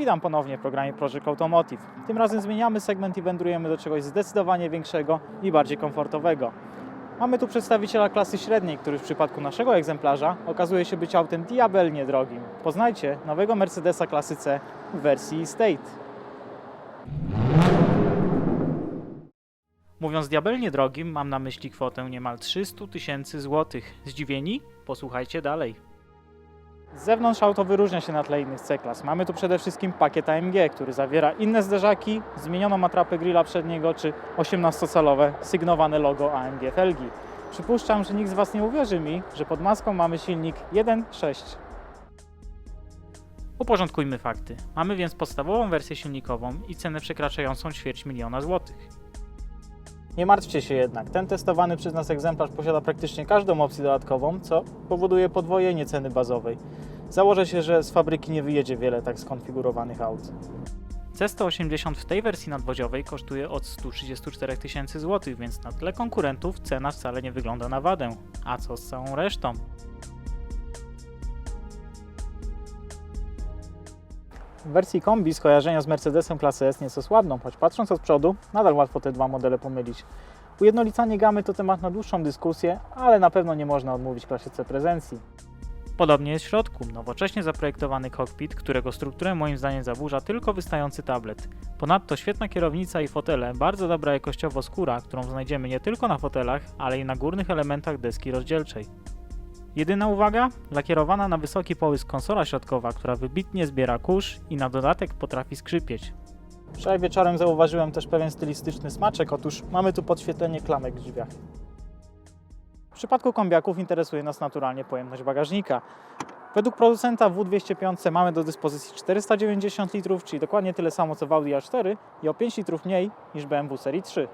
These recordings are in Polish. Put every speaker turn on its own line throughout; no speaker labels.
Witam ponownie w programie Project Automotive. Tym razem zmieniamy segment i wędrujemy do czegoś zdecydowanie większego i bardziej komfortowego. Mamy tu przedstawiciela klasy średniej, który w przypadku naszego egzemplarza okazuje się być autem diabelnie drogim. Poznajcie nowego Mercedesa klasy C w wersji State. Mówiąc diabelnie drogim, mam na myśli kwotę niemal 300 tysięcy złotych. Zdziwieni? Posłuchajcie dalej. Z zewnątrz auto wyróżnia się na tle innych C-klas. Mamy tu przede wszystkim pakiet AMG, który zawiera inne zderzaki, zmienioną atrapę grilla przedniego czy 18-calowe sygnowane logo AMG felgi. Przypuszczam, że nikt z Was nie uwierzy mi, że pod maską mamy silnik 1.6. Uporządkujmy fakty. Mamy więc podstawową wersję silnikową i cenę przekraczającą ćwierć miliona złotych. Nie martwcie się jednak, ten testowany przez nas egzemplarz posiada praktycznie każdą opcję dodatkową, co powoduje podwojenie ceny bazowej. Założę się, że z fabryki nie wyjedzie wiele tak skonfigurowanych aut. C180 w tej wersji nadwoziowej kosztuje od 134 tysięcy złotych, więc na tle konkurentów cena wcale nie wygląda na wadę. A co z całą resztą? W wersji kombi skojarzenia z Mercedesem klasy S nieco słabną, choć patrząc od przodu, nadal łatwo te dwa modele pomylić. Ujednolicanie gamy to temat na dłuższą dyskusję, ale na pewno nie można odmówić klasie C prezencji. Podobnie jest w środku. Nowocześnie zaprojektowany kokpit, którego strukturę moim zdaniem zaburza tylko wystający tablet. Ponadto świetna kierownica i fotele, bardzo dobra jakościowo skóra, którą znajdziemy nie tylko na fotelach, ale i na górnych elementach deski rozdzielczej. Jedyna uwaga? Lakierowana na wysoki połysk konsola środkowa, która wybitnie zbiera kurz i na dodatek potrafi skrzypieć. Wczoraj wieczorem zauważyłem też pewien stylistyczny smaczek, otóż mamy tu podświetlenie klamek w drzwiach. W przypadku kombiaków interesuje nas naturalnie pojemność bagażnika. Według producenta w W205 mamy do dyspozycji 490 litrów, czyli dokładnie tyle samo co w Audi A4 i o 5 litrów mniej niż BMW serii 3.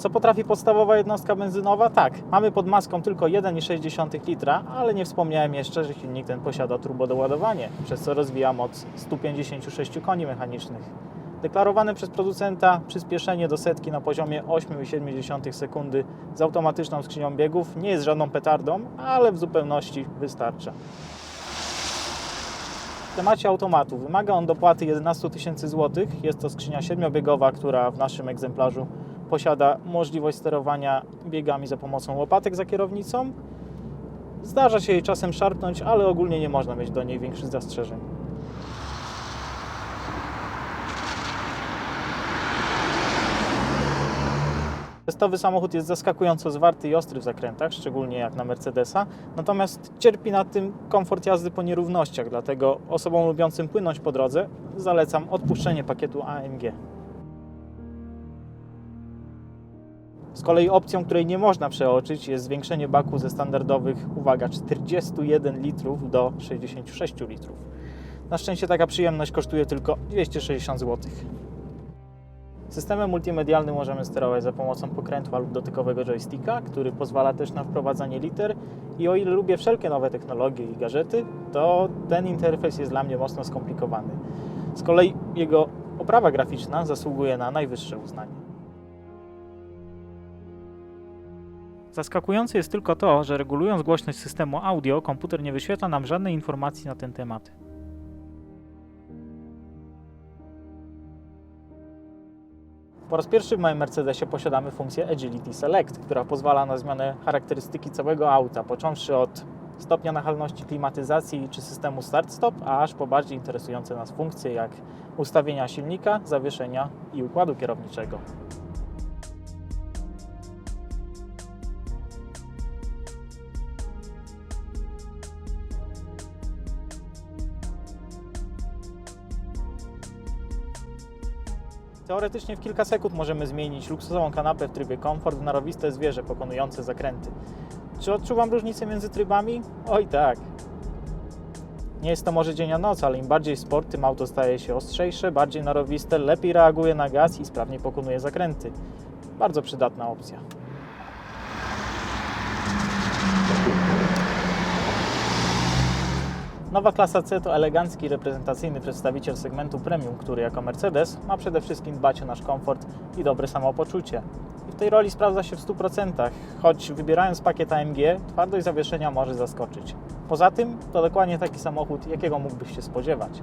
Co potrafi podstawowa jednostka benzynowa? Tak, mamy pod maską tylko 1,6 litra, ale nie wspomniałem jeszcze, że silnik ten posiada turbodoładowanie, przez co rozwija moc 156 koni mechanicznych. Deklarowane przez producenta przyspieszenie do setki na poziomie 8,7 sekundy z automatyczną skrzynią biegów nie jest żadną petardą, ale w zupełności wystarcza. W temacie automatu wymaga on dopłaty 11 tysięcy złotych. Jest to skrzynia siedmiobiegowa, która w naszym egzemplarzu posiada możliwość sterowania biegami za pomocą łopatek za kierownicą. Zdarza się jej czasem szarpnąć, ale ogólnie nie można mieć do niej większych zastrzeżeń. Testowy samochód jest zaskakująco zwarty i ostry w zakrętach, szczególnie jak na Mercedesa, natomiast cierpi na tym komfort jazdy po nierównościach, dlatego osobom lubiącym płynąć po drodze zalecam odpuszczenie pakietu AMG. Z kolei opcją, której nie można przeoczyć jest zwiększenie baku ze standardowych, uwaga, 41 litrów do 66 litrów. Na szczęście taka przyjemność kosztuje tylko 260 zł. Systemem multimedialnym możemy sterować za pomocą pokrętła lub dotykowego joysticka, który pozwala też na wprowadzanie liter i o ile lubię wszelkie nowe technologie i gadżety, to ten interfejs jest dla mnie mocno skomplikowany. Z kolei jego oprawa graficzna zasługuje na najwyższe uznanie. Zaskakujące jest tylko to, że regulując głośność systemu audio, komputer nie wyświetla nam żadnej informacji na ten temat. Po raz pierwszy w moim Mercedesie posiadamy funkcję Agility Select, która pozwala na zmianę charakterystyki całego auta, począwszy od stopnia nachalności klimatyzacji czy systemu start-stop, aż po bardziej interesujące nas funkcje jak ustawienia silnika, zawieszenia i układu kierowniczego. Teoretycznie w kilka sekund możemy zmienić luksusową kanapę w trybie komfort w narowiste zwierzę pokonujące zakręty. Czy odczuwam różnicę między trybami? Oj tak. Nie jest to może dzień a noc, ale im bardziej sport, tym auto staje się ostrzejsze, bardziej narowiste, lepiej reaguje na gaz i sprawniej pokonuje zakręty. Bardzo przydatna opcja. Nowa klasa C to elegancki, reprezentacyjny przedstawiciel segmentu premium, który jako Mercedes ma przede wszystkim dbać o nasz komfort i dobre samopoczucie. I w tej roli sprawdza się w 100%, choć wybierając pakiet AMG, twardość zawieszenia może zaskoczyć. Poza tym to dokładnie taki samochód, jakiego mógłbyś się spodziewać.